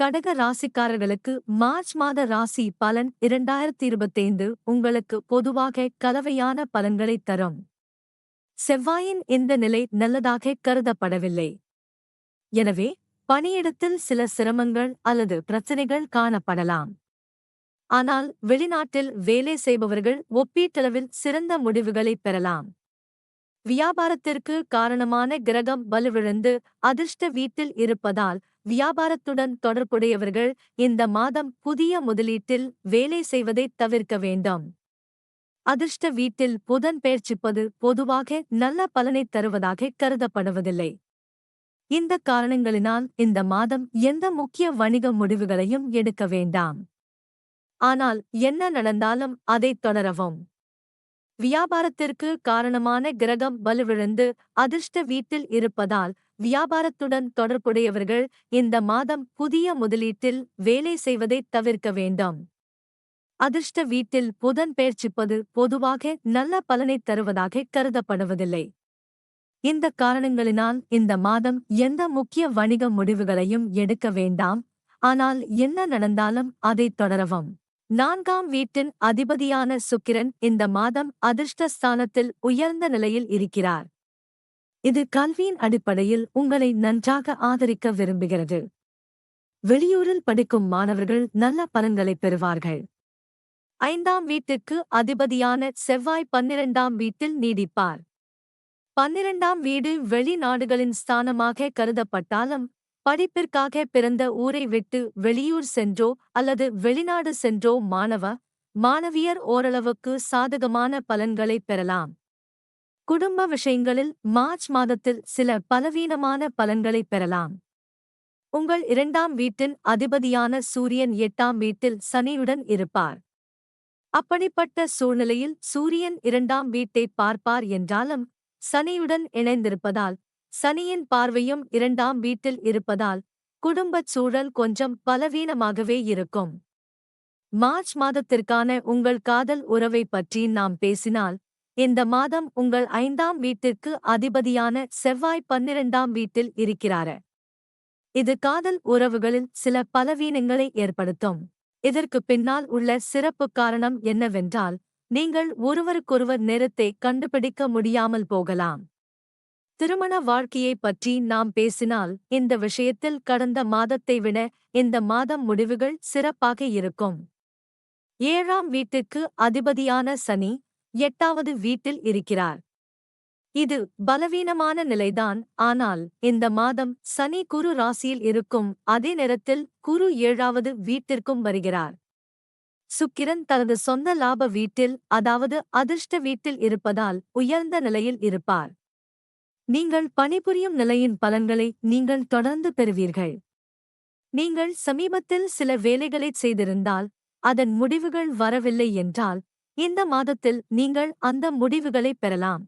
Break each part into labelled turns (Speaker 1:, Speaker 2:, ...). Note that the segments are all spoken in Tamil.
Speaker 1: கடக ராசிக்காரர்களுக்கு மார்ச் மாத ராசி பலன் இரண்டாயிரத்தி இருபத்தைந்து உங்களுக்கு பொதுவாக கலவையான பலன்களை தரும். செவ்வாயின் இந்த நிலை நல்லதாக கருதப்படவில்லை. எனவே பணியிடத்தில் சில சிரமங்கள் அல்லது பிரச்சனைகள் காணப்படலாம். ஆனால் வெளிநாட்டில் வேலை செய்பவர்கள் ஒப்பீட்டளவில் சிறந்த முடிவுகளை பெறலாம். வியாபாரத்திற்கு காரணமான கிரகம் வலுவிழந்து அதிர்ஷ்ட வீட்டில் இருப்பதால் வியாபாரத்துடன் தொடர்புடையவர்கள் இந்த மாதம் புதிய முதலீட்டில் வேலை செய்வதை தவிர்க்க வேண்டும். அதிர்ஷ்ட வீட்டில் புதன் பெயர்ச்சிப்பது பொதுவாக நல்ல பலனை தருவதாக கருதப்படுவதில்லை. இந்த காரணங்களினால் இந்த மாதம் எந்த முக்கிய வணிக முடிவுகளையும் எடுக்க வேண்டாம். ஆனால் என்ன நடந்தாலும் அதைத் தொடரவும். வியாபாரத்திற்கு காரணமான கிரகம் வலுவிழந்து அதிர்ஷ்ட வீட்டில் இருப்பதால் வியாபாரத்துடன் தொடர்புடையவர்கள் இந்த மாதம் புதிய முதலீட்டில் வேலை செய்வதை தவிர்க்க வேண்டும். அதிர்ஷ்ட வீட்டில் புதன் பெயர்ச்சிப்பது பொதுவாக நல்ல பலனை தருவதாக கருதப்படுவதில்லை. இந்த காரணங்களினால் இந்த மாதம் எந்த முக்கிய வணிக முடிவுகளையும் எடுக்க வேண்டாம். ஆனால் என்ன நடந்தாலும் அதைத் தொடரவும். நான்காம் வீட்டின் அதிபதியான சுக்கிரன் இந்த மாதம் அதிர்ஷ்ட ஸ்தானத்தில் உயர்ந்த நிலையில் இருக்கிறார். இது கல்வியின் அடிப்படையில் உங்களை நன்றாக ஆதரிக்க விரும்புகிறது. வெளியூரில் படிக்கும் மாணவர்கள் நல்ல பலன்களை பெறுவார்கள். ஐந்தாம் வீட்டிற்கு அதிபதியான செவ்வாய் பன்னிரண்டாம் வீட்டில் நீடிப்பார். பன்னிரண்டாம் வீடு வெளிநாடுகளின் ஸ்தானமாக கருதப்பட்டாலும் படிப்பிற்காக பிறந்த ஊரை விட்டு வெளியூர் சென்றோ அல்லது வெளிநாடு சென்றோ மாணவ மாணவியர் ஓரளவுக்கு சாதகமான பலன்களை பெறலாம். குடும்ப விஷயங்களில் மார்ச் மாதத்தில் சில பலவீனமான பலன்களை பெறலாம். உங்கள் இரண்டாம் வீட்டின் அதிபதியான சூரியன் எட்டாம் வீட்டில் சனியுடன் இருப்பார். அப்படிப்பட்ட சூழ்நிலையில் சூரியன் இரண்டாம் வீட்டை பார்ப்பார் என்றாலும் சனியுடன் இணைந்திருப்பதால் சனியின் பார்வையும் இரண்டாம் வீட்டில் இருப்பதால் குடும்பச் சூழல் கொஞ்சம் பலவீனமாகவே இருக்கும். மார்ச் மாதத்திற்கான உங்கள் காதல் உறவை பற்றி நாம் பேசினால் இந்த மாதம் உங்கள் ஐந்தாம் வீட்டிற்கு அதிபதியான செவ்வாய் பன்னிரண்டாம் வீட்டில் இருக்கிறார. இது காதல் உறவுகளில் சில பலவீனங்களை ஏற்படுத்தும். இதற்கு பின்னால் உள்ள சிறப்பு காரணம் என்னவென்றால் நீங்கள் ஒருவருக்கொருவர் நேரத்தை கண்டுபிடிக்க முடியாமல் போகலாம். திருமண வாழ்க்கையை பற்றி நாம் பேசினால் இந்த விஷயத்தில் கடந்த மாதத்தை விட இந்த மாதம் முடிவுகள் சிறப்பாக இருக்கும். ஏழாம் வீட்டுக்கு அதிபதியான சனி எட்டாவது வீட்டில் இருக்கிறார். இது பலவீனமான நிலைதான் ஆனால் இந்த மாதம் சனி குரு ராசியில் இருக்கும் அதே நேரத்தில் குரு ஏழாவது வீட்டிற்கும் வருகிறார். சுக்கிரன் தனது சொந்த லாப வீட்டில் அதாவது அதிர்ஷ்ட வீட்டில் இருப்பதால் உயர்ந்த நிலையில் இருப்பார். நீங்கள் பணிபுரியும் நிலையின் பலன்களை நீங்கள் தொடர்ந்து பெறுவீர்கள். நீங்கள் சமீபத்தில் சில வேலைகளைச் செய்திருந்தால் அதன் முடிவுகள் வரவில்லை என்றால் இந்த மாதத்தில் நீங்கள் அந்த முடிவுகளை பெறலாம்.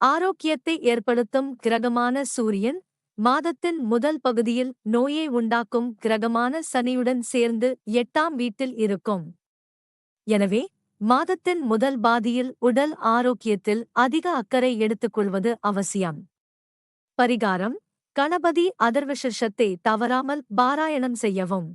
Speaker 1: ஆரோக்கியத்தை ஏற்படுத்தும் கிரகமான சூரியன் மாதத்தின் முதல் பகுதியில் நோயை உண்டாக்கும் கிரகமான சனியுடன் சேர்ந்து எட்டாம் வீட்டில் இருக்கும். எனவே மாதத்தின் முதல் பாதியில் உடல் ஆரோக்கியத்தில் அதிக அக்கறை எடுத்துக்கொள்வது அவசியம். பரிகாரம் கணபதி அதர்வசிர்ஷத்தை தவறாமல் பாராயணம் செய்யவும்.